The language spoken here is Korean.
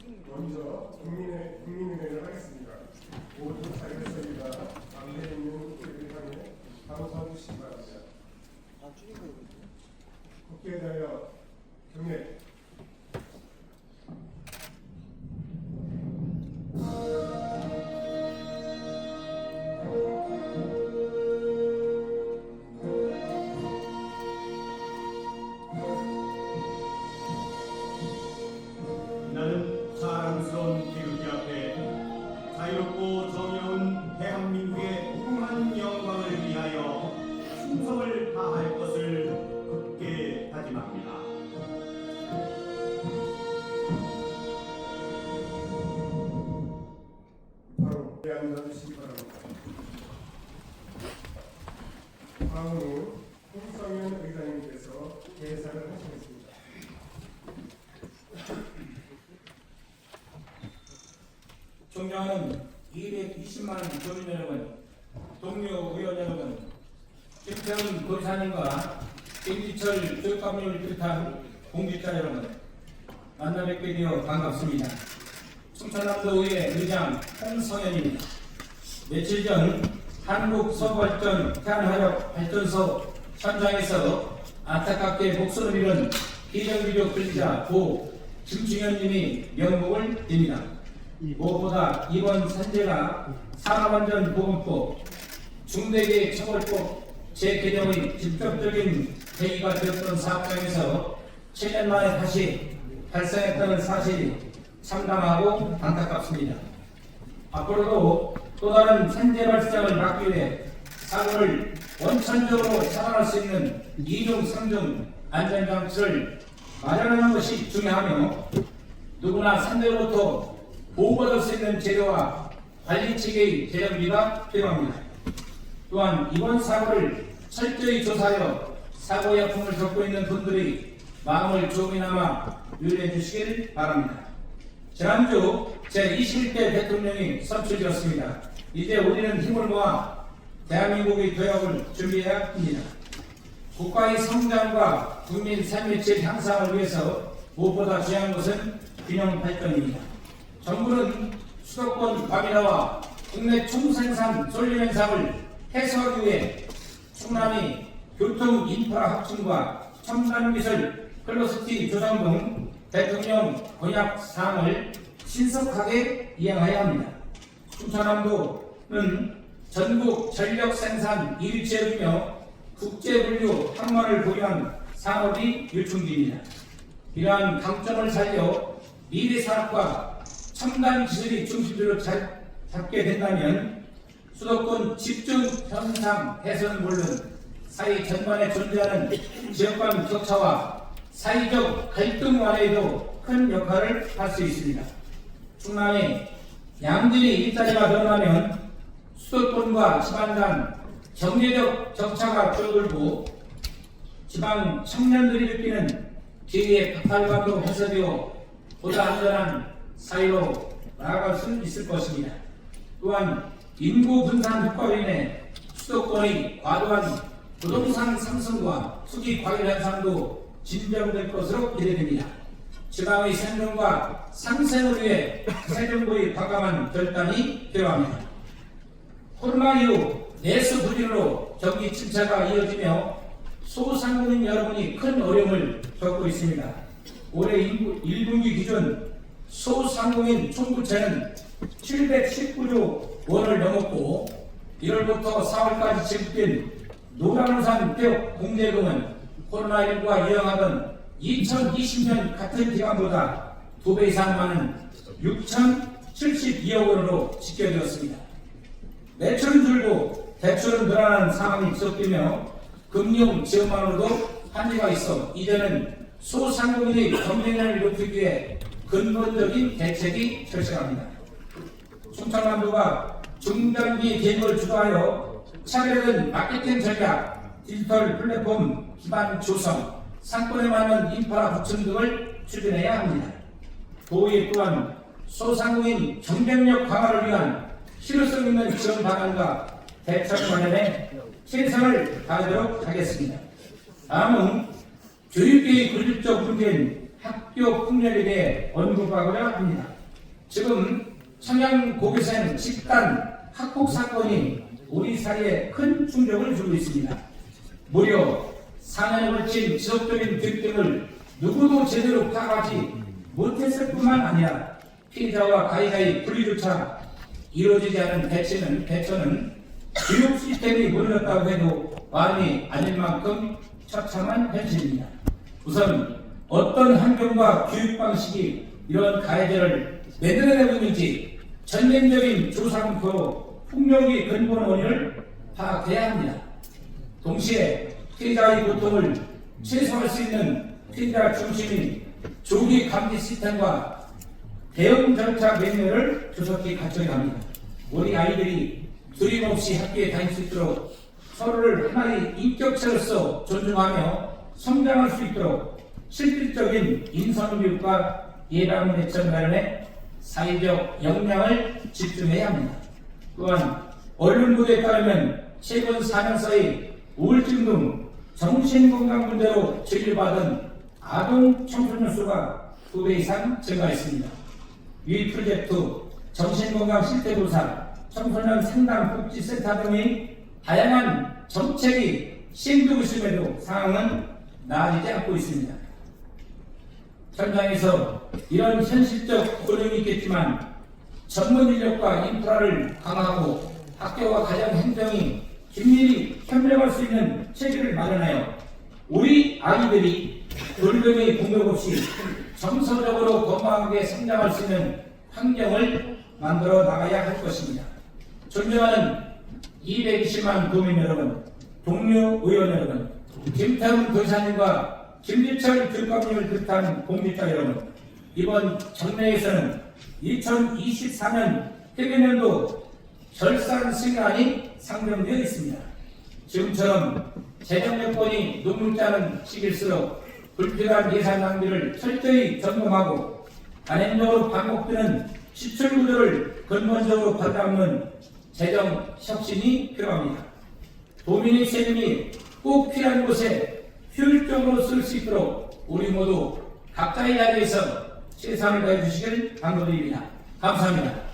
먼저 국민의 국민의회를 하겠습니다. 모두 자리했습니다. 앞에 있는 국회를 향해 서주시기 바랍니다. 국회에 대하여 경례. 다음으로 홍성현 의장님께서 예사를 하시겠습니다. 존경하는 220만 교민 여러분, 동료 의원 여러분, 김태훈 도지사님과 김지철 교육감님을 비롯한 공직자 여러분, 만나 뵙게 되어 반갑습니다. 충청남도의회 의장 홍성현입니다. 며칠 전 한국서발전 태안화력 발전소 현장에서 안타깝게 목숨을 잃은 비정규직 근리자 고 김충현님이 명복을 빕니다. 무엇보다 이번 산재가 산업안전보건법 중대재해 처벌법 재개정의 직접적인 계기가 되었던 사업장에서 7년 만에 다시 발생했다는 사실이 참담하고 안타깝습니다. 앞으로도 또 다른 산재 발생을 막기 위해 사고를 원천적으로 차단할 수 있는 2중, 3중 안전장치를 마련하는 것이 중요하며 누구나 산재로부터 보호받을 수 있는 재료와 관리 체계의 재정비가 필요합니다. 또한 이번 사고를 철저히 조사하여 사고 약품을 겪고 있는 분들이 마음을 조금이나마 유의해 주시길 바랍니다. 지난주 제21대 대통령이 선출되었습니다. 이제 우리는 힘을 모아 대한민국의 도약을 준비해야 합니다. 국가의 성장과 국민 삶의 질 향상을 위해서 무엇보다 중요한 것은 균형 발전입니다. 정부는 수도권 과밀화와 국내 총생산 솔림 현상을 해소하기 위해 충남이 교통 인프라 확충과 첨단 기술 클러스티 조성 등 대통령 공약 사항을 신속하게 이행해야 합니다. 충청남도는 전국 전력 생산 1위 지역이며 국제 분류 항만을 보유한 산업이 유충지입니다. 이러한 강점을 살려 미래 산업과 첨단 기술이 중심지로 잘 잡게 된다면 수도권 집중 현상 해소는 물론 사회 전반에 존재하는 지역 간 격차와 사회적 갈등 완화에도 큰 역할을 할 수 있습니다. 충남에 양질의 일자리가 늘어나면 수도권과 지방 간 경제적 격차가 줄어들고 지방 청년들이 느끼는 기회의 박탈감도 해소되어 보다 안전한 사회로 나아갈 수 있을 것입니다. 또한 인구 분산 효과로 인해 수도권의 과도한 부동산 상승과 투기 과열 현상도 진정될 것으로 기대됩니다. 지방의 생존과 상생을 위해 세정부의 과감한 결단이 필요합니다. 코로나 이후 내수 부진으로 경기 침체가 이어지며 소상공인 여러분이 큰 어려움을 겪고 있습니다. 올해 1분기 기준 소상공인 총부채는 719조 원을 넘었고 1월부터 4월까지 지급된 노란우산 폐업 공제금은 코로나19가 유행하던 2020년 같은 기간보다 2배 이상 많은 6,072억 원으로 집계되었습니다. 매출은 줄고 대출은 늘어나는 상황이 지속되며 금융 지원만으로도 한계가 있어 이제는 소상공인의 경쟁력을 높이기 위해 근본적인 대책이 절실합니다. 충청남도가 중장기 계획을 주도하여 차별화된 마케팅 전략, 디지털 플랫폼 기반 조성, 상권에 맞는 인프라 구축 등을 추진해야 합니다. 도의 또한 소상공인 경쟁력 강화를 위한 실효성 있는 지원 방안과 대책 마련에 최선을 다하도록 하겠습니다. 다음은 교육계의 근립적 문제인 학 학교 폭력에 대해 언급하고자 합니다. 지금 청양 고교생 집단 학폭 사건이 우리 사회에 큰 충격을 주고 있습니다. 무려 4년에 걸친 지속적인 교육 등을 누구도 제대로 파악하지 못했을 뿐만 아니라 피해자와 가해자의 분리조차 이루어지지 않은 대처는, 대처는 교육 시스템이 무너졌다고 해도 말이 아닐 만큼 처참한 현실입니다. 우선 어떤 환경과 교육 방식이 이런 가해자를 만들어내고 있는지 전면적인 조사부터 폭력의 근본 원인을 파악해야 합니다. 동시에 피해자의 고통을 최소화할 수 있는 피해자 중심인 조기 감지 시스템과 대응 절차 매뉴얼을 조속히 갖춰야 합니다. 우리 아이들이 두림 없이 학교에 다닐 수 있도록 서로를 하나의 인격체로서 존중하며 성장할 수 있도록 실질적인 인성교육과 예방 대처 마련에 사회적 역량을 집중해야 합니다. 또한 언론 보도에 따르면 최근 4년 사이 우울증 등 정신건강 문제로 진료받은 아동 청소년 수가 2배 이상 증가했습니다. 이 프로젝트 정신건강 실태조사, 청소년 상담 복지센터 등의 다양한 정책이 시행되고 있음에도 상황은 나아지지 않고 있습니다. 현장에서 이런 현실적 어려움이 있겠지만 전문 인력과 인프라를 강화하고 학교와 가정 행정이 긴밀히 협력할 수 있는 체계를 마련하여 우리 아이들이 돌봄의 공격 없이 정서적으로 건강하게 성장할 수 있는 환경을 만들어 나가야 할 것입니다. 존경하는 220만 도민 여러분, 동료 의원 여러분, 김태훈 도사님과 김기철 교육감님을 비롯한 공직자 여러분, 이번 정례에서는 2024년 회계년도 결산 승인안이 상정되어 있습니다. 지금처럼 재정 여건이 눈물자는 시기일수록 불필요한 예산 낭비를 철저히 점검하고 단행적으로 반복되는 지출 구조를 근본적으로 바탕는 재정 혁신이 필요합니다. 도민의 세금이 꼭 필요한 곳에 효율적으로 쓸 수 있도록 우리 모두 각자의 자리에서 최선을 다해 주시길 당부드립니다. 감사합니다.